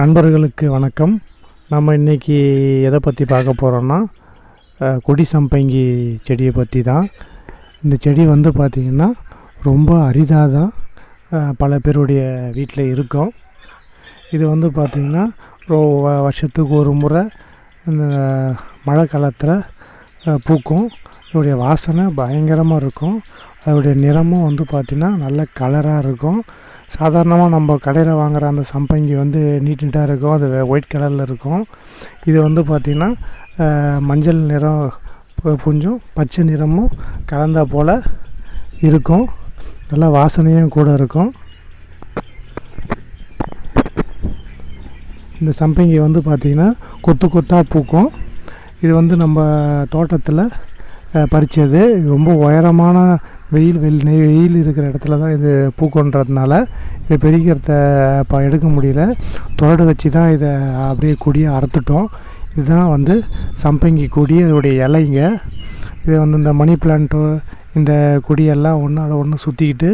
நண்பர்களுக்கு வணக்கம். நம்ம இன்றைக்கி எதை பற்றி பார்க்க போகிறோன்னா கொடி சம்பங்கி செடியை பற்றி தான். இந்த செடி வந்து பார்த்திங்கன்னா ரொம்ப அரிதாக தான் பல பேருடைய வீட்டில் இருக்கும். இது வந்து பார்த்திங்கன்னா ரோ வருஷத்துக்கு ஒரு முறை இந்த மழை காலத்தில் பூக்கும். இதோடைய வாசனை பயங்கரமாக இருக்கும். அதோடைய நிறமும் வந்து பார்த்திங்கன்னா நல்ல கலராக இருக்கும். சாதாரணமாக நம்ம கடையில் வாங்குகிற அந்த சம்பங்கி வந்து நீட் நீட்டாக இருக்கும். அது ஒயிட் கலரில் இருக்கும். இது வந்து பார்த்திங்கன்னா மஞ்சள் நிறம் கொஞ்சம் பச்சை நிறமும் கலந்த போல் இருக்கும். நல்லா வாசனையும் கூட இருக்கும். இந்த சம்பங்கி வந்து பார்த்திங்கன்னா கொத்து கொத்தாக பூக்கும். இது வந்து நம்ம தோட்டத்தில் பறித்தது ரொம்ப உயரமான வெயில் வெயில் நெய் வெயில் இருக்கிற இடத்துல தான் இது பூக்கொன்றதுனால இதை பெருக்கிறத இப்போ எடுக்க முடியல. தொடடு வச்சு தான் இதை அப்படியே கொடியை அறுத்துட்டோம். இதுதான் வந்து சம்பங்கி கொடி அதோடைய இலைங்க. இது வந்து இந்த மணி பிளான்ட்டு இந்த கொடியெல்லாம் ஒன்றோட ஒன்று சுற்றிக்கிட்டு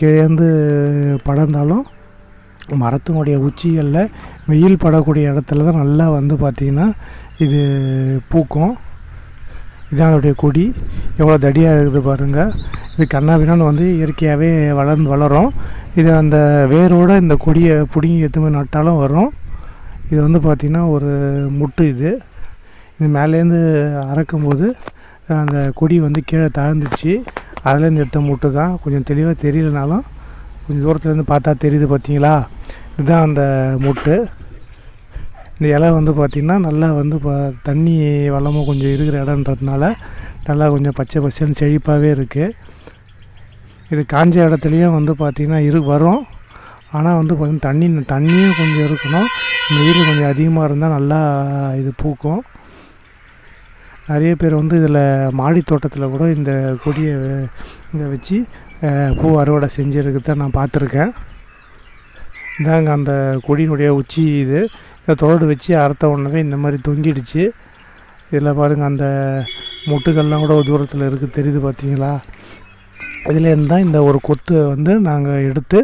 கிழந்து படர்ந்தாலும் மரத்தினுடைய உச்சிகளில் வெயில் படக்கூடிய இடத்துல தான் நல்லா வந்து பார்த்திங்கன்னா இது பூக்கும். இதான் அதோடைய கொடி. எவ்வளோ தடியாக இருக்குது பாருங்கள் இது கண்ணாபின்னான்னு வந்து இயற்கையாகவே வளர்ந்து வளரும். இது அந்த வேரோட இந்த கொடியை பிடுங்கி எடுத்து நட்டாலும் வரும். இது வந்து பார்த்திங்கன்னா ஒரு முட்டு இது. இது மேலேருந்து அறக்கும்போது அந்த கொடி வந்து கீழே தாழ்ந்துச்சு. அதுலேருந்து எடுத்த முட்டு தான். கொஞ்சம் தெளிவாக தெரியலனாலும் கொஞ்சம் தூரத்துலேருந்து பார்த்தா தெரியுது பார்த்தீங்களா இதுதான் அந்த முட்டு. இந்த இலை வந்து பார்த்திங்கன்னா நல்லா வந்து இப்போ தண்ணி வளமும் கொஞ்சம் இருக்கிற இடன்றதுனால நல்லா கொஞ்சம் பச்சை பச்சைன்னு செழிப்பாகவே இருக்குது இது காஞ்ச இடத்துலையும் வந்து பார்த்திங்கன்னா இரு வரும். ஆனால் வந்து பார்த்திங்கன்னா தண்ணி தண்ணியும் கொஞ்சம் இருக்கணும். வெயில் கொஞ்சம் அதிகமாக இருந்தால் நல்லா இது பூக்கும். நிறைய பேர் வந்து இதில் மாடி தோட்டத்தில் கூட இந்த கொடியை இதை இங்கே வச்சு பூ அறுவடை செஞ்சுருக்கிறத நான் பார்த்துருக்கேன் இதாங்க அந்த கொடியினுடைய உச்சி இது. இதை தொடர்டு வச்சு அறுத்த உடனே இந்த மாதிரி தொங்கிடுச்சு. இதில் பாருங்கள் அந்த மொட்டுக்கள்லாம் கூட ஒரு தூரத்தில் இருக்குது. தெரியுது பார்த்தீங்களா? இதுலேருந்து தான் இந்த ஒரு கொத்து வந்து நாங்கள் எடுத்து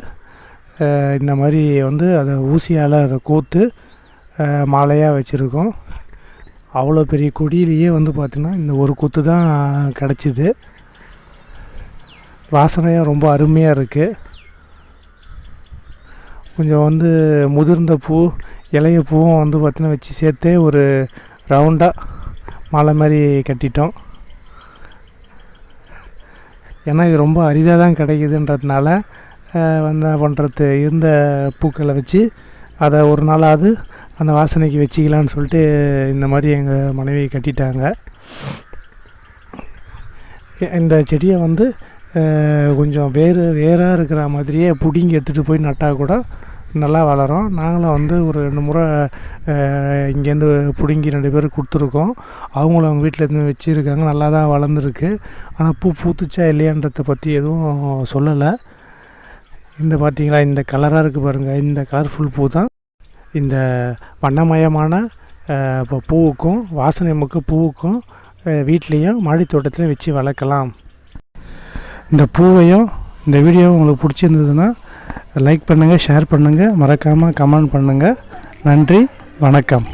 இந்த மாதிரி வந்து அதை ஊசியால் அதை கோத்து மாலையாக வச்சுருக்கோம். அவ்வளோ பெரிய கொடியிலேயே வந்து பார்த்திங்கன்னா இந்த ஒரு கொத்து தான் கிடச்சிது. வாசனையாக ரொம்ப அருமையாக இருக்குது. கொஞ்சம் வந்து முதிர்ந்த பூ இலைய பூவும் வந்து பார்த்திங்கன்னா வச்சு சேர்த்தே ஒரு ரவுண்டாக மாலை மாதிரி கட்டிட்டோம். ஏன்னா இது ரொம்ப அரிதாக தான் கிடைக்குதுன்றதுனால வந்து பண்ணுறது இருந்த பூக்களை வச்சு அதை ஒரு நாளாவது அந்த வாசனைக்கு வச்சுக்கலான்னு சொல்லிட்டு இந்த மாதிரி எங்கள் மனைவி கட்டிட்டாங்க. இந்த செடியை வந்து கொஞ்சம் வேறு வேராக இருக்கிற மாதிரியே பிடுங்கி எடுத்துகிட்டு போய் நட்டால் கூட நல்லா வளரும். நாங்களும் வந்து ஒரு ரெண்டு முறை இங்கேருந்து பிடுங்கி ரெண்டு பேருக்கு கொடுத்துருக்கோம். அவங்களும் அவங்க வீட்டில் இருந்து வச்சுருக்காங்க. நல்லா தான் வளர்ந்துருக்கு. ஆனால் பூ பூத்துச்சா இல்லையான்றதை பற்றி எதுவும் சொல்லலை. இந்த பார்த்திங்களா இந்த கலராக இருக்குது பாருங்கள் இந்த கலர்ஃபுல் பூ தான். இந்த வண்ணமயமான இப்போ பூவுக்கும் வாசனை மிக்க பூவுக்கும் வீட்லேயும் மாடி தோட்டத்தில் வச்சு வளர்க்கலாம். இந்த பூவையும் இந்த வீடியோவும் உங்களுக்கு பிடிச்சிருந்ததுன்னா லைக் பண்ணுங்கள் ஷேர் பண்ணுங்கள் மறக்காமல் கமெண்ட் பண்ணுங்கள் நன்றி வணக்கம்.